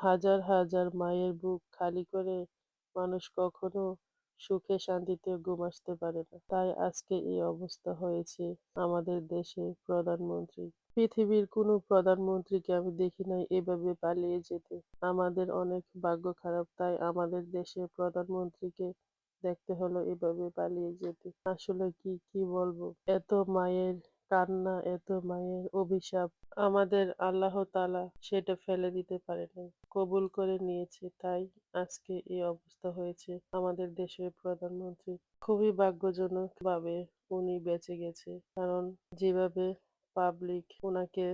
হাজার হাজার মায়ের বুক খালি করে মানুষ কখনো সুখে, শান্তিতে ঘুম আসতে পারে না। তাই আজকে এই অবস্থা হয়েছে আমাদের দেশে প্রধানমন্ত্রী। পৃথিবীর কোনো প্রধানমন্ত্রীকে আমি দেখি নাই এভাবে পালিয়ে যেতে। আমাদের অনেক ভাগ্য খারাপ, তাই আমাদের দেশে প্রধানমন্ত্রীকে দেখতে হলো এভাবে পালিয়ে যেতে। আসলে কি কি বলব? এত মায়ের কান্না এত মায়ের অভিশাপ। আমাদের আল্লাহ তাআলা সেটা ফেলে দিতে পারে নাই কবুল করে নিয়েছে, তাই আজকে এই অবস্থা হয়েছে আমাদের দেশের প্রধানমন্ত্রী। খুবই ভাগ্যজনক ভাবে উনি বেঁচে গেছে, কারণ যেভাবে পাবলিক ওনাকে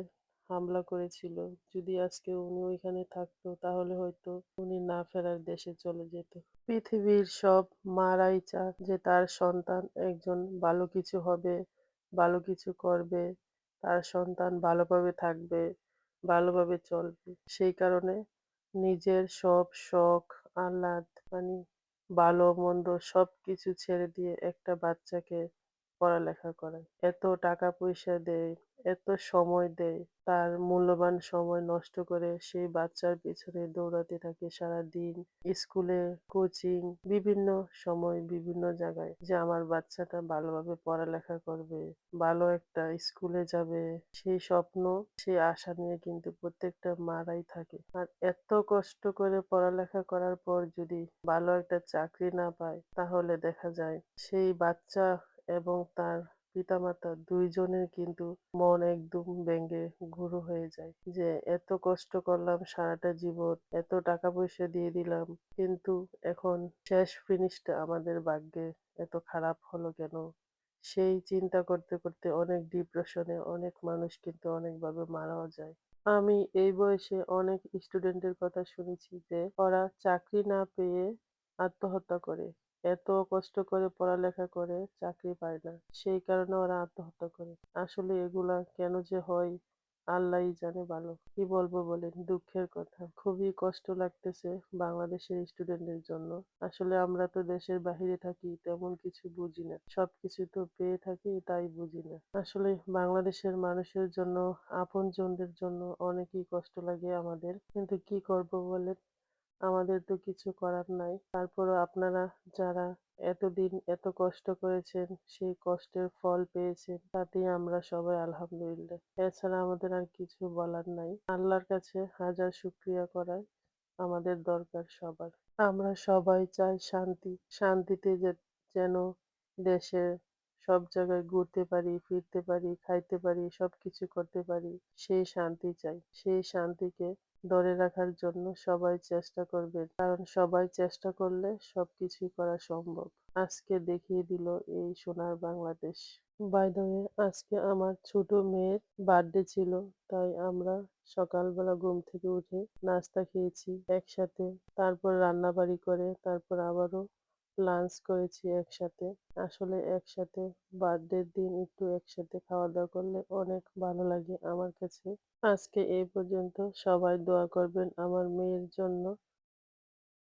হামলা করেছিল, যদি আজকে উনি ওইখানে থাকতো, তাহলে হয়তো উনি না ফেরার দেশে চলে যেত। পৃথিবীর সব মারাই চান যে তার সন্তান একজন ভালো কিছু হবে। ভালো কিছু করবে, তার সন্তান ভালোভাবে থাকবে, ভালোভাবে চলবে। সেই কারণে নিজের সব শখ, আহ্লাদ মানে ভালো, মন্দ সব কিছু ছেড়ে দিয়ে একটা বাচ্চাকে পড়ালেখা করায় এত টাকা পয়সা দেয়, এত সময় দেয়, তার মূল্যবান সময় নষ্ট করে সেই বাচ্চার পিছনে দৌড়াতে থাকে সারা দিন স্কুলে কোচিং, বিভিন্ন সময় বিভিন্ন জায়গায় যে আমার বাচ্চাটা ভালোভাবে পড়ালেখা করবে, ভালো একটা স্কুলে যাবে, সেই স্বপ্ন সেই আশা নিয়ে কিন্তু প্রত্যেকটা মারাই থাকে। আর এত কষ্ট করে পড়ালেখা করার পর যদি ভালো একটা চাকরি না পায়, তাহলে দেখা যায় সেই বাচ্চা এবং তার পিতামাতা দুইজনের কিন্তু মন একদম ব্যঙ্গে গুঁড়ো হয়ে যায় যে, এত কষ্ট করলাম সারাটা জীবন, এত টাকা পয়সা দিয়ে দিলাম, কিন্তু এখন শেষ ফিনিশটা আমাদের ভাগ্যে এত খারাপ হলো কেন? সেই চিন্তা করতে করতে অনেক ডিপ্রেশনে অনেক মানুষ কিন্তু অনেকভাবে মারাও যায়। আমি এই বয়সে অনেক স্টুডেন্টের কথা শুনেছি যে, ওরা চাকরি না পেয়ে আত্মহত্যা করে। এত কষ্ট করে পড়ালেখা করে চাকরি পায় না। সেই কারণে ওরা আত্মহত্যা করে। আসলে এগুলা কেন যে হয়, আল্লাহই জানে ভালো। কি বলব বলেন, দুঃখের কথা। খুবই কষ্ট লাগতেছে বাংলাদেশের স্টুডেন্টদের জন্য। আসলে আমরা তো দেশের বাহিরে থাকি, তেমন কিছু বুঝি না। সবকিছু তো পেয়ে থাকি, তাই বুঝি না। আসলে বাংলাদেশের মানুষের জন্য, আপনজনদের জন্য অনেকই কষ্ট লাগে আমাদের। কিন্তু কি করব বলেন? আমাদের তো কিছু করার নাই। তারপরও আপনারা যারা এতদিন এত কষ্ট করেছেন, সেই কষ্টের ফল পেয়েছেন, তাতেই আমরা সবাই আলহামদুলিল্লাহ। এছাড়া আমাদের আর কিছু বলার নাই। আল্লাহর কাছে হাজার শুক্রিয়া করার আমাদের দরকার সবার। আমরা সবাই চাই শান্তি, শান্তিতে যেন দেশে সব জায়গায় ঘুরতে পারি, ফিরতে পারি, খাইতে পারি, সবকিছু করতে পারি, সেই শান্তি চাই। সেই শান্তিকে ধরে রাখার জন্য সবাই চেষ্টা করবেন কারণ সবাই চেষ্টা করলে সবকিছুই করা সম্ভব। আজকে দেখিয়ে দিল এই সোনার বাংলাদেশ। বাই দ্য আজকে আমার ছোট মেয়ের বার্থডে ছিল, তাই আমরা সকালবেলা ঘুম থেকে উঠে নাস্তা খেয়েছি একসাথে, তারপর রান্না বাড়ি করে, তারপর আবারও লাঞ্চ করেছি একসাথে। আসলে একসাথে বার্থডের দিন একটু একসাথে খাওয়া দাওয়া করলে অনেক ভালো লাগে আমার কাছে। আজকে এই পর্যন্ত সবাই দোয়া করবেন আমার মেয়ের জন্য।